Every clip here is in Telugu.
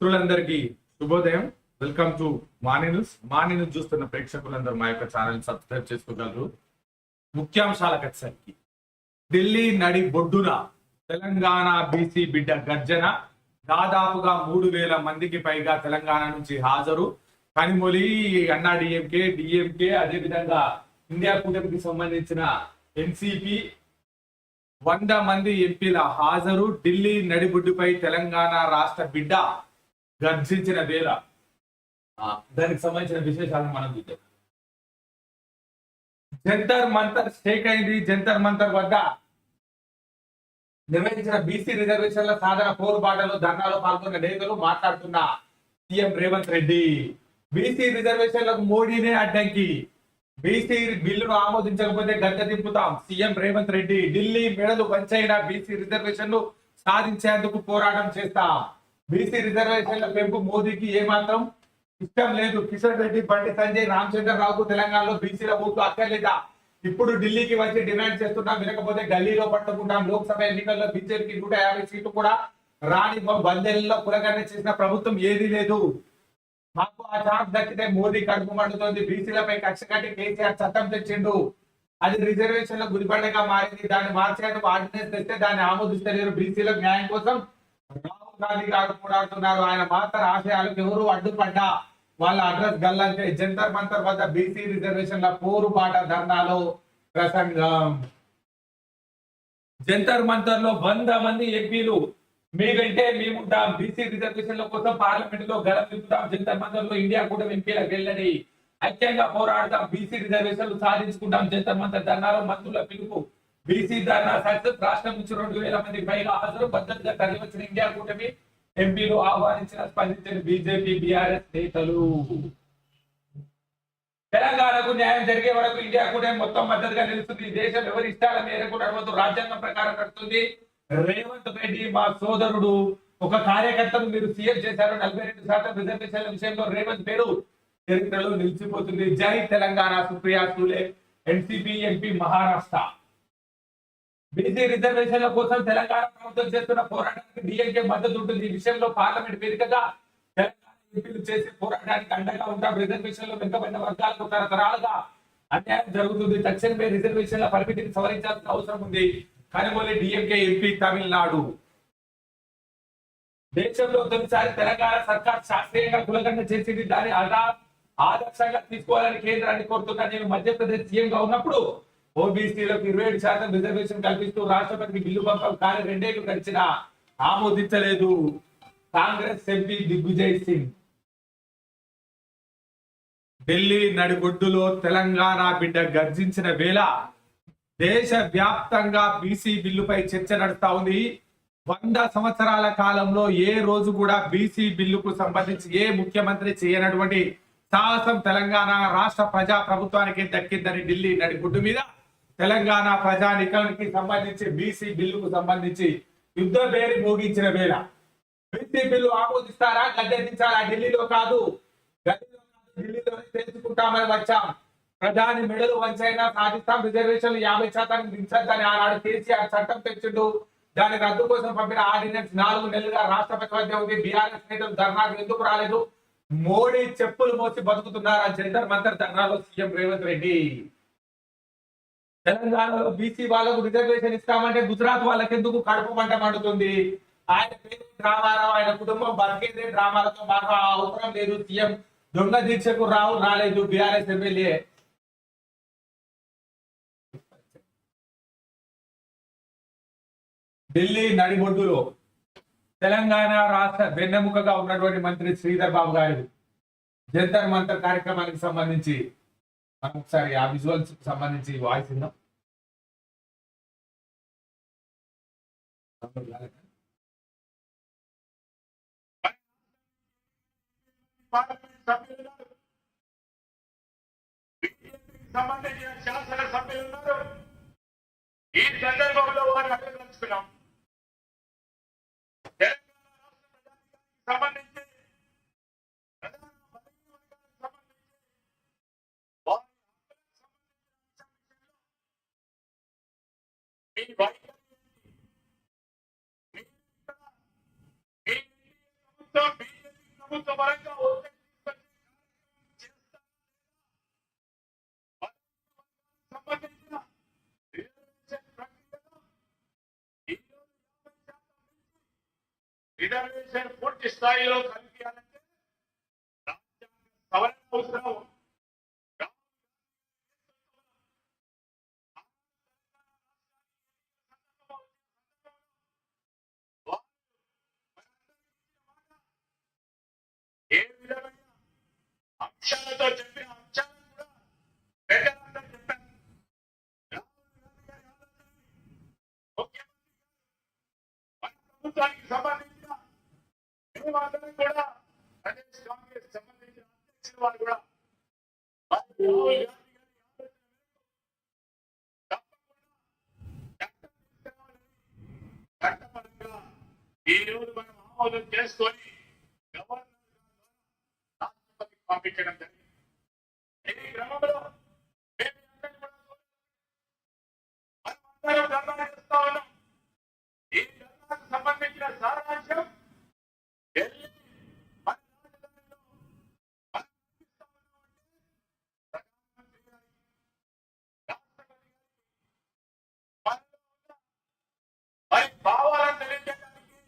మిత్రులందరికీ శుభోదయం. వెల్కమ్ టు మార్నింగ్ న్యూస్ మాని న్యూస్ చూస్తున్న ప్రేక్షకులందరూ మా యొక్క ఛానల్ సబ్స్క్రైబ్ చేసుకోగలరు. ముఖ్యాంశాలకు వచ్చేసరికి ఢిల్లీ నడి బొడ్డున తెలంగాణ బీసీ బిడ్డ గర్జన. దాదాపుగా మూడు వేల మందికి పైగా తెలంగాణ నుంచి హాజరు. కనిమొలి అన్నా డిఎంకే డిఎంకే అదేవిధంగా ఇండియా కూటమికి సంబంధించిన ఎన్సిపి వంద మంది ఎంపీల హాజరు. ఢిల్లీ నడిబొడ్డుపై తెలంగాణ రాష్ట్ర బిడ్డ గర్జించిన వేళ. దానికి సంబంధించిన విశేషాలను మనం చూద్దాం. జంతర్ మంతర్ స్టేక్ అయింది. జంతర్ మంతర్ వద్ద నిర్వహించిన బీసీ రిజర్వేషన్ల సాధన పోరుబాటలో ధర్నాలో పాల్గొన్న నేతలు మాట్లాడుతున్న సీఎం రేవంత్ రెడ్డి. బీసీ రిజర్వేషన్లకు మోడీనే అడ్డంకి. బీసీ బిల్లును ఆమోదించకపోతే గద్దె తిప్పుతాం. సీఎం రేవంత్ రెడ్డి ఢిల్లీ మెడలు వంచైన బీసీ రిజర్వేషన్లు సాధించేందుకు పోరాటం చేస్తాం. బీసీ రిజర్వేషన్ల పెంపు మోదీకి ఏమాత్రం ఇష్టం లేదు. కిషన్ రెడ్డి బండి సంజయ్ రామచంద్ర రావుకు తెలంగాణలో బీసీల ఓట్లు అక్కర్లేదా? ఇప్పుడు ఢిల్లీకి వచ్చి డిమాండ్ చేస్తున్నాం వినకపోతే గల్లీలో పట్టుకుంటాం. లోక్సభ ఎన్నికల్లో బీజేపీకి నూట యాభై సీట్లు కూడా రాని బందెల్లో కులగన్న చేసిన ప్రభుత్వం ఏదీ లేదు. మాకు ఆ ఛాన్స్ దక్కితే మోదీ కడుపు మండుతోంది. బీసీలపై కక్ష కట్టి కేసీఆర్ చట్టం తెచ్చిండు. అది రిజర్వేషన్ల గురిపడగా మారింది. దాన్ని మార్చేందుకు ఆర్డినెన్స్ తెస్తే దాన్ని ఆమోదిస్తలేరు బీసీలకు న్యాయం కోసం. గాంధీ గారు పోరాడుతున్నారు ఆయన మాత్ర ఆశయాలకు ఎవరు అడ్డుపడ్డా? వాళ్ళ అడ్రస్ గల్లంటే జంతర్ మంతర్ వద్ద బీసీ రిజర్వేషన్ల పోరుబాట ధర్నాలో ప్రసంగం. జంతర్ మంతర్లో వంద మంది ఎంపీలు. మీకంటే మేముంటాం. బీసీ రిజర్వేషన్ల కోసం పార్లమెంట్లో గలం నింపుతాం జంతర్ మంతర్లో ఇండియా కూడా ఎంపీలకు వెళ్ళని ఐక్యంగా పోరాడతాం. బీసీ రిజర్వేషన్లు సాధించుకుంటాం. జంతర్ మంతర్ ధర్నాలో మంత్రుల పిలుపు. బీసీ ధర్నా సక్సెస్ రాష్ట్రం నుంచి రెండు వేల మంది పైగా హాజరు భద్రతగా తరలివచ్చిన ఇండియా కూటమి ఎంపీలు ఆహ్వానించిన స్పందించిన బీజేపీ బీఆర్ఎస్ నేతలు. తెలంగాణకు న్యాయం జరిగే వరకు ఇండియా కూటమి మొత్తం మద్దతుగా నిలుస్తుంది. దేశం ఎవరి ఇష్టాల మేరకు నడవద్దు రాజ్యాంగం ప్రకారం నడుస్తుంది. రేవంత్ రెడ్డి మా సోదరుడు ఒక కార్యకర్తను మీరు సీఎం చేశారు. నలభై రెండు శాతం రిజర్వేషన్ల విషయంలో రేవంత్ పేరు చరిత్రలో నిలిచిపోతుంది. జై Telangana Supriya Sule NCP MP Maharashtra. BC రిజర్వేషన్ల కోసం తెలంగాణ ప్రభుత్వం చేస్తున్న పోరాటానికి డిఎంకే మద్దతు ఉంటుంది. ఈ విషయంలో పార్లమెంట్ వేదికగా తెలంగాణ ఎంపీలు చేసే పోరాటానికి అండగా ఉంటాం. రిజర్వేషన్లు వెనుకబడిన వర్గాలకు తరతరాలుగా అన్యాయం జరుగుతుంది. తక్షణమే రిజర్వేషన్ల పరిమితిని సవరించాల్సిన అవసరం ఉంది. Kanugolu DMK MP Tamil Nadu. దేశంలో తొలిసారి తెలంగాణ సర్కార్ శాస్త్రీయంగా కులగన్న చేసింది. దాని ఆదా ఆదర్శంగా తీసుకోవాలని కేంద్రాన్ని కోరుతున్నా నేను. మధ్యప్రదేశ్ సీఎంగా ఉన్నప్పుడు ఓబీసీలకు ఇరవై ఏడు శాతం రిజర్వేషన్ కల్పిస్తూ రాష్ట్రపతికి బిల్లు పంపం కానీ రెండేళ్ళు గడిచినా ఆమోదించలేదు. Congress MP Digvijay Singh. Delhi నడిగొడ్డులో తెలంగాణ బిడ్డ గర్జించిన వేళ దేశ వ్యాప్తంగా బీసీ బిల్లుపై చర్చ నడుస్తా ఉంది. వంద సంవత్సరాల కాలంలో ఏ రోజు కూడా బీసీ బిల్లుకు సంబంధించి ఏ ముఖ్యమంత్రి చేయనటువంటి సాహసం తెలంగాణ రాష్ట్ర ప్రజా ప్రభుత్వానికి దక్కిందని ఢిల్లీ నడిగుడ్డు మీద తెలంగాణ ప్రజానికానికి సంబంధించి బీసీ బిల్లుకు సంబంధించి యుద్ధ పేరు మోగించిన వేళ. బీసీ బిల్లు ఆమోదిస్తారా గడ్డెదించారా ఢిల్లీలో కాదు. ఢిల్లీలోనే తెలుసుకుంటామని వచ్చాం. ప్రధాని మెడలు వంచైనా సాధిస్తాం. రిజర్వేషన్లు యాభై శాతానికి దించద్దని ఆనాడు కేసీఆర్ చట్టం తెచ్చిండు దాని రద్దు కోసం పంపిన ఆర్డినెన్స్ నాలుగు నెలలుగా రాష్ట్రపతి వద్ద ఉంది. బీఆర్ఎస్ నేతలు ధర్నాకు ఎందుకు రాలేదు? మోడీ చెప్పులు మోసి బతుకుతున్నారా? జంతర్ మంతర్ ధర్నాలో సీఎం రేవంత్ రెడ్డి. తెలంగాణలో బీసీ వాళ్ళకు రిజర్వేషన్ ఇస్తామంటే గుజరాత్ వాళ్ళకి ఎందుకు కడుపు మంట మండుతుంది? ఆయన పేరు డ్రామారావు ఆయన కుటుంబం బతికేదే డ్రామాలతో మాకు అవసరం లేదు. సీఎం దొంగ దీక్షకు రావు రాలేదు బీఆర్ఎస్ ఎమ్మెల్యే. ఢిల్లీ నడిబొడ్డులో తెలంగాణ రాష్ట్ర వెన్నెముకగా ఉన్నటువంటి మంత్రి శ్రీధర్ బాబు గారు జంతర్ మంతర్ కార్యక్రమానికి సంబంధించి మనం ఒకసారి ఆ విజువల్స్ సంబంధించి వాయిస్ విందాం పార్లమెంట్ సభ్యులు ఉన్నారు. బీజేపీకి సంబంధించిన శాసన సభ్యులు ఉన్నారు ఈ సందర్భంలో వారిని అభినందిస్తున్నాం తెలంగాణ రాష్ట్ర ప్రజానికానికి రిజర్వేషన్ ప్రక్రియలో ఈరోజు యాభై శాతం నుంచి రిజర్వేషన్ పూర్తి స్థాయిలో కల్పించాలంటే రాజ్యాంగ సవరణ అవసరం ఏ విధమైన అంశాలతో చెప్పిన అంశాలను కూడా పెట్టాలంటే చెప్పాను ముఖ్యమంత్రి మన ప్రభుత్వానికి సంబంధించిన వాళ్ళని కూడా ప్రదేశ్ కాంగ్రెస్ సంబంధించిన అధ్యక్షులు వారు కూడా వారి రాహుల్ గాంధీ గారి ఆలోచన మేరకు తప్పకుండా చట్టం తీసుకురావాలని చట్టపరంగా ఈ రోజు మనం ఆమోదం చేసుకొని గవర్నర్ రాష్ట్రపతికి పంపించడం జరిగింది ఈ క్రమంలో మేము అందరం కూడా మనమందరం ధర్నా చేస్తా ఉన్నాం ఈ ధర్నాకు సంబంధించిన సారాంశం ఢిల్లీ మన రాజధానిలో మనం చూపిస్తా ఉన్నామంటే ప్రధానమంత్రి గారికి, రాష్ట్రపతి గారికి మనలో ఉన్న మరి భావాలను తెలియజేయడానికి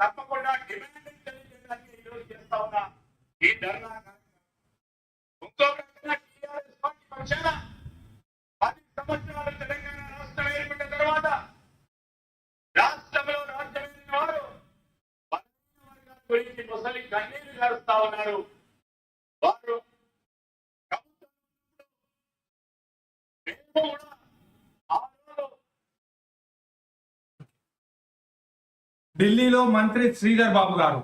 తప్పకుండా డిమాండ్ తెలియజేయడానికి ఈరోజు చేస్తా ఉన్నా ఈ ధర్నా ఇంకో పక్షాన పది సంవత్సరాలు తెలంగాణ రాష్ట్రం ఏర్పడిన తర్వాత రాష్ట్రంలో రాజ్యమైన వారు గురించి ముసలి కన్నీరు గారుస్తా ఉన్నారు వారు మేము కూడా ఢిల్లీలో మంత్రి శ్రీధర్ బాబు గారు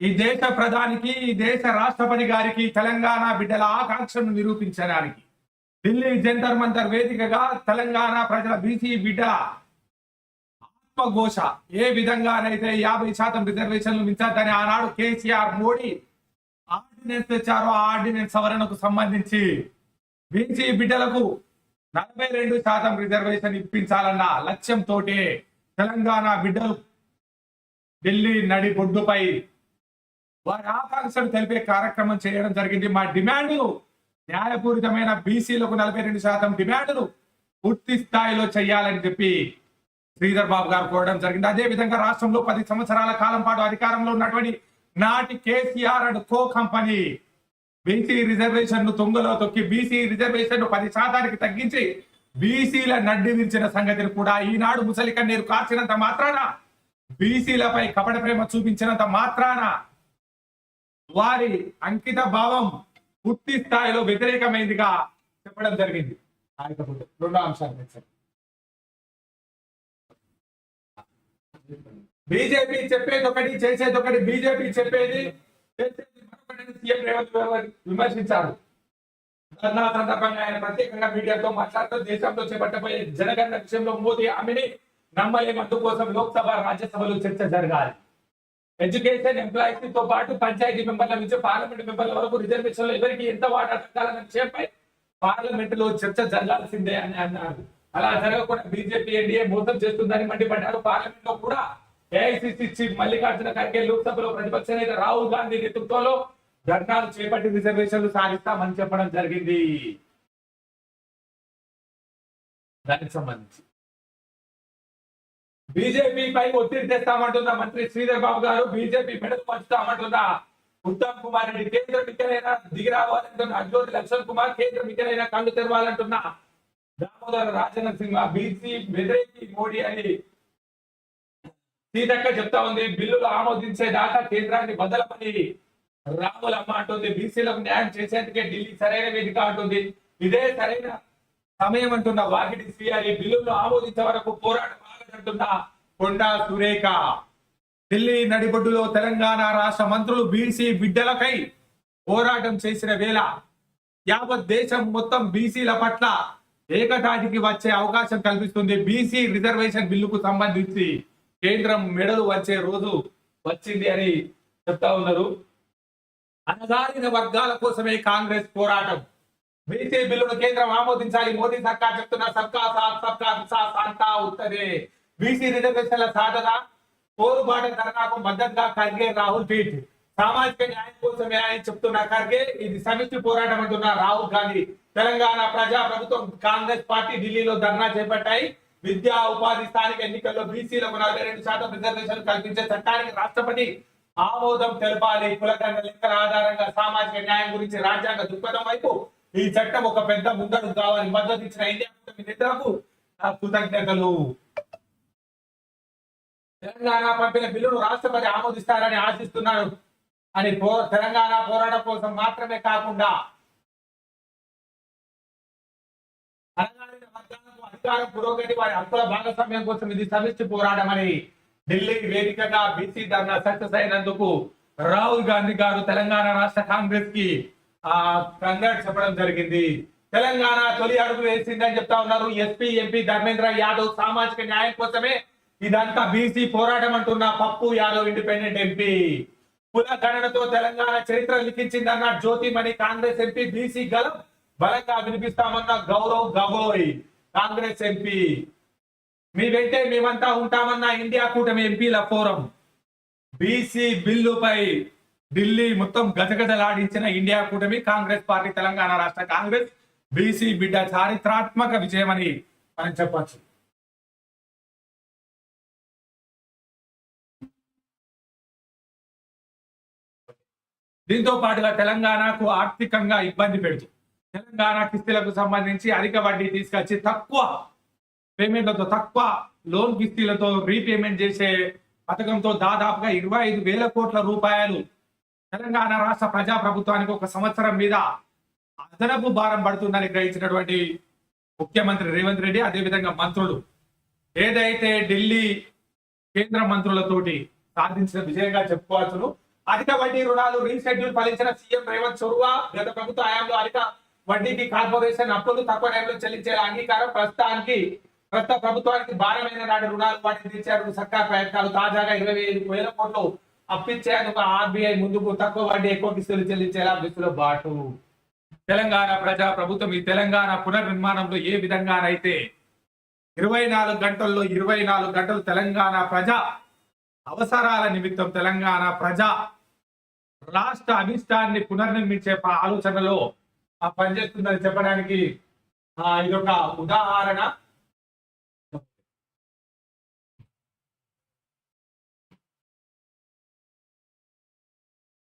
ఈ దేశ ప్రధానికి ఈ దేశ రాష్ట్రపతి గారికి తెలంగాణ బిడ్డల ఆకాంక్షను నిరూపించడానికి. ఢిల్లీ జంతర్ మంతర్ వేదికగా తెలంగాణ ప్రజల బీసీ బిడ్డ ఆత్మఘోష. ఏ విధంగానైతే యాభై శాతం రిజర్వేషన్లు మించద్దని ఆనాడు కేసీఆర్ మోడీ ఆర్డినెన్స్ తెచ్చారో ఆ ఆర్డినెన్స్ సవరణకు సంబంధించి బీసీ బిడ్డలకు నలభై రెండు శాతం రిజర్వేషన్ ఇప్పించాలన్న లక్ష్యంతో తెలంగాణ బిడ్డలు ఢిల్లీ నడి బొడ్డుపై వారి ఆకాంక్షలు తెలిపే కార్యక్రమం చేయడం జరిగింది. మా డిమాండ్లు న్యాయపూరితమైన బీసీలకు నలభై రెండు శాతం డిమాండ్లు పూర్తి స్థాయిలో చేయాలని చెప్పి శ్రీధర్ బాబు గారు కోరడం జరిగింది. అదే విధంగా రాష్ట్రంలో పది సంవత్సరాల కాలం పాటు అధికారంలో ఉన్నటువంటి నాటి KCR and co company BC రిజర్వేషన్ను తొంగలో తొక్కి బీసీ రిజర్వేషన్ను పది శాతానికి తగ్గించి బీసీల నడ్డి విరిచిన సంగతిని కూడా ఈనాడు ముసలికన్నీరు కార్చినంత మాత్రాన బీసీలపై కపట ప్రేమ చూపించినంత మాత్రాన వారి అంకిత భావం పూర్తి స్థాయిలో వ్యతిరేకమైందిగా చెప్పడం జరిగింది. రెండో అంశాలు బీజేపీ చెప్పేది ఒకటి చేసేది ఒకటి బీజేపీ చెప్పేది సీఎం రేవంత్ విమర్శించారు. ధర్నా సందర్భంగా ఆయన ప్రత్యేకంగా మీడియాతో మాట్లాడుతూ దేశంలో చేపట్టబోయే జనగణన విషయంలో మోదీ హామీని నమ్మలేమందు కోసం లోక్సభ రాజ్యసభలో చర్చ జరగాలి. ఎడ్యుకేషన్ ఎంప్లాయీస్తో పాటు పంచాయతీ మెంబర్ల నుంచి పార్లమెంట్ మెంబర్ల వరకు రిజర్వేషన్లో ఎవరికి ఎంత వాటా దక్కాలన్న విషయంపై పార్లమెంట్లో చర్చ జరగాల్సిందే అని అన్నారు. అలా జరగకుండా బీజేపీ ఎన్డీఏ మోసం చేస్తుందని మండిపడ్డారు. పార్లమెంట్లో కూడా ఏఐసిసి చీఫ్ మల్లికార్జున ఖర్గే లోక్సభలో ప్రతిపక్ష నేత రాహుల్ గాంధీ నేతృత్వంలో ధర్నాలు చేపట్టి రిజర్వేషన్లు సాధిస్తామని చెప్పడం జరిగింది. దానికి సంబంధించి బీజేపీ పై ఒత్తిడి తెస్తామంటున్న మంత్రి శ్రీధర్ బాబు గారు? బీజేపీ మెడలు పంచుతామంటున్న ఉత్తమ్ కుమార్ రెడ్డి కేంద్ర మిక్కలైన దిగి రావాలంటున్న. అజ్యోతి లక్ష్మణ్ కుమార్ కేంద్ర మిక్కలైన కళ్ళు తెరవాలంటున్న. దామోదర రాజన సింహ బీసీ వ్యతిరేకి మోడీ అని సీతక్క చెప్తా ఉంది. బిల్లులు ఆమోదించే దాకా కేంద్రాన్ని బదలమని రాములమ్మ అంటుంది. బీసీలకు న్యాయం చేసేందుకే ఢిల్లీ సరైన వేదిక అంటుంది. ఇదే సరైన సమయం అంటున్న వాకిటి శ్రీహరి బిల్లులు ఆమోదించే వరకు పోరాటం ఆగదంటున్న కొండా సురేఖ. ఢిల్లీ నడిబొడ్డులో తెలంగాణ రాష్ట్ర మంత్రులు బీసీ బిడ్డలకై పోరాటం చేసిన వేళ యావత్ దేశం మొత్తం బీసీల పట్ల ఏకతాటికి వచ్చే అవకాశం కల్పిస్తుంది. బీసీ రిజర్వేషన్ బిల్లుకు సంబంధించి కేంద్రం మెడలు వచ్చే రోజు వచ్చింది అని చెప్తా ఉన్నారు. అణగారిన వర్గాల కోసమే కాంగ్రెస్ పోరాటం. బీసీ బిల్లును కేంద్రం ఆమోదించాలి. మోదీ సర్కార్ చెప్తున్న సబ్కా సాత్ సబ్కా వికాస్ అంతా ఉత్తరే బీసీ రిజర్వేషన్ల సాధన పోరుబాట ధర్నాకు మద్దతుగా ఖర్గే రాహుల్ ట్వీట్. సామాజిక న్యాయం కోసమే ఆయన చెప్తున్న ఖర్గే ఇది సమిష్టి పోరాటం అంటున్న రాహుల్ గాంధీ. తెలంగాణ ప్రజా ప్రభుత్వం కాంగ్రెస్ పార్టీ ఢిల్లీలో ధర్నా చేపట్టాయి. విద్యా ఉపాధి స్థానిక ఎన్నికల్లో బీసీలకు నలభై రెండు శాతం రిజర్వేషన్ కల్పించే చట్టానికి రాష్ట్రపతి ఆమోదం తెలపాలి. కులగండ లెక్కల ఆధారంగా సామాజిక న్యాయం గురించి రాజ్యాంగ దృక్పథం వైపు ఈ చట్టం ఒక పెద్ద ముందడుగు కావాలి. మద్దతు ఇచ్చిన ఇండియా కూటమి నేతలకు కృతజ్ఞతలు. తెలంగాణ పంపిన బిల్లును రాష్ట్రపతి ఆమోదిస్తారని ఆశిస్తున్నారు. అని పో తెలంగాణ పోరాటం కోసం మాత్రమే కాకుండా అధికారం పురోగతి వారి హక్కుల భాగస్వామ్యం కోసం ఇది సమిష్టి పోరాటం అని ఢిల్లీ వేదికగా బీసీ ధర్నా సక్సెస్ అయినందుకు రాహుల్ గాంధీ గారు తెలంగాణ రాష్ట్ర కాంగ్రెస్కి ఆ కంగ్రాట్ చెప్పడం జరిగింది. తెలంగాణ తొలి అడుగు వేసిందని చెప్తా ఉన్నారు. ఎస్పీ ఎంపీ ధర్మేంద్ర యాదవ్ సామాజిక న్యాయం కోసమే ఇదంతా బీసీ పోరాటం అంటున్న పప్పు యాదవ్ ఇండిపెండెంట్ ఎంపీ. కుల గణనతో తెలంగాణ చరిత్ర లిఖించిందన్న జ్యోతిమణి కాంగ్రెస్ ఎంపీ బీసీ గలం బలంగా వినిపిస్తామన్న గౌరవ్ గగోయ్ కాంగ్రెస్ ఎంపీ. మీ వెంటే మేమంతా ఉంటామన్న ఇండియా కూటమి ఎంపీల ఫోరం. బీసీ బిల్లుపై ఢిల్లీ మొత్తం గజగజలాడించిన ఇండియా కూటమి కాంగ్రెస్ పార్టీ తెలంగాణ రాష్ట్ర కాంగ్రెస్ బీసీ బిడ్డ చారిత్రాత్మక విజయమని మనం చెప్పొచ్చు. దీంతో పాటుగా తెలంగాణకు ఆర్థికంగా ఇబ్బంది పెడుతూ తెలంగాణ కిస్తీలకు సంబంధించి అధిక వడ్డీ తీసుకొచ్చి తక్కువ పేమెంట్లతో తక్కువ లోన్ కిస్తీలతో రీపేమెంట్ చేసే పథకంతో దాదాపుగా ఇరవై ఐదు వేల కోట్ల రూపాయలు తెలంగాణ రాష్ట్ర ప్రజా ప్రభుత్వానికి ఒక సంవత్సరం మీద అదనపు భారం పడుతుందని గ్రహించినటువంటి ముఖ్యమంత్రి రేవంత్ రెడ్డి అదేవిధంగా మంత్రులు. ఏదైతే ఢిల్లీ కేంద్ర మంత్రులతోటి సాధించిన విజయంగా చెప్పుకోవచ్చును అధిక వడ్డీ రుణాలు రీషెడ్యూల్ ఫలించిన సీఎం రేవంత్ చొరవ. గత ప్రభుత్వ హయాంలో అధిక వడ్డీకి కార్పొరేషన్ అప్పులు తక్కువ టైంలో చెల్లించే అంగీకారం ప్రస్తుతానికి ప్రస్తుత ప్రభుత్వానికి భారమైన నాటి రుణాలు వాటిని తీర్చేందుకు సర్కార్ ప్రయత్నాలు తాజాగా ఇరవై ఐదు వేల కోట్లు అప్పించేందుకు ఆర్బీఐ ముందుకు తక్కువ వడ్డీ ఎక్కువ కిస్తులు చెల్లించేలా దిశలో బాటు. తెలంగాణ ప్రజా ప్రభుత్వం ఈ తెలంగాణ పునర్నిర్మాణంలో ఏ విధంగానైతే ఇరవై నాలుగు గంటల్లో ఇరవై నాలుగు గంటలు తెలంగాణ ప్రజా అవసరాల నిమిత్తం తెలంగాణ ప్రజా రాష్ట్ర అభిష్టాన్ని పునర్నిర్మించే ఆలోచనలో పనిచేస్తుందని చెప్పడానికి ఆ, ఇదొక ఉదాహరణ.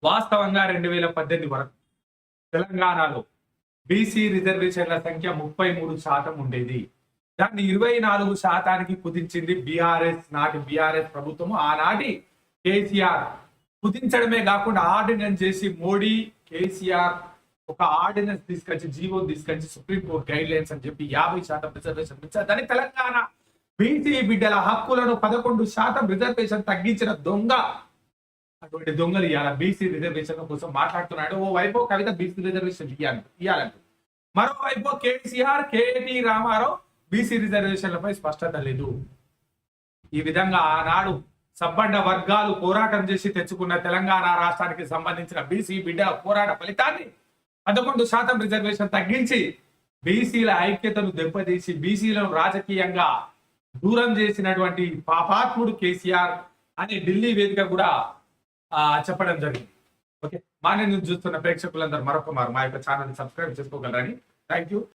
వాస్తవంగా రెండు వేల పద్దెనిమిది వరకు తెలంగాణలో బీసీ రిజర్వేషన్ల సంఖ్య ముప్పై మూడు శాతం ఉండేది. దాన్ని ఇరవై నాలుగు శాతానికి కుదించింది బీఆర్ఎస్ నాటి బీఆర్ఎస్ ప్రభుత్వం ఆనాటి కేసీఆర్ కుదించడమే కాకుండా ఆర్డినెన్స్ చేసి మోడీ కేసీఆర్ ఒక ఆర్డినెన్స్ తీసుకొచ్చి జీవో తీసుకొచ్చి సుప్రీంకోర్టు గైడ్ లైన్స్ అని చెప్పి యాభై శాతం రిజర్వేషన్ ఇచ్చారు. దాన్ని తెలంగాణ బీసీ బిడ్డల హక్కులను పదకొండు శాతం రిజర్వేషన్ తగ్గించిన దొంగ అటువంటి దొంగలు ఇవ్వాలి బీసీ రిజర్వేషన్ కోసం మాట్లాడుతున్నాడు. ఓ వైపు కవిత బీసీ రిజర్వేషన్ ఇవ్వాలి ఇవ్వాలంటూ మరోవైపు కేసీఆర్ కేటీ రామారావు బీసీ రిజర్వేషన్లపై స్పష్టత లేదు. ఈ విధంగా ఆనాడు సబ్బండ వర్గాలు పోరాటం చేసి తెచ్చుకున్న తెలంగాణ రాష్ట్రానికి సంబంధించిన బీసీ బిడ్డ పోరాట ఫలితాన్ని పదకొండు శాతం రిజర్వేషన్ తగ్గించి బీసీల ఐక్యతను దెబ్బతీసి బీసీలను రాజకీయంగా దూరం చేసినటువంటి పాపాత్ముడు కేసీఆర్ అని ఢిల్లీ వేదిక కూడా ఆ, చెప్పడం జరిగింది. ఓకే? మా నేను చూస్తున్న ప్రేక్షకులందరూ మరొక మారు. మా యొక్క ఛానల్ సబ్స్క్రైబ్ చేసుకోగలరని. Thank you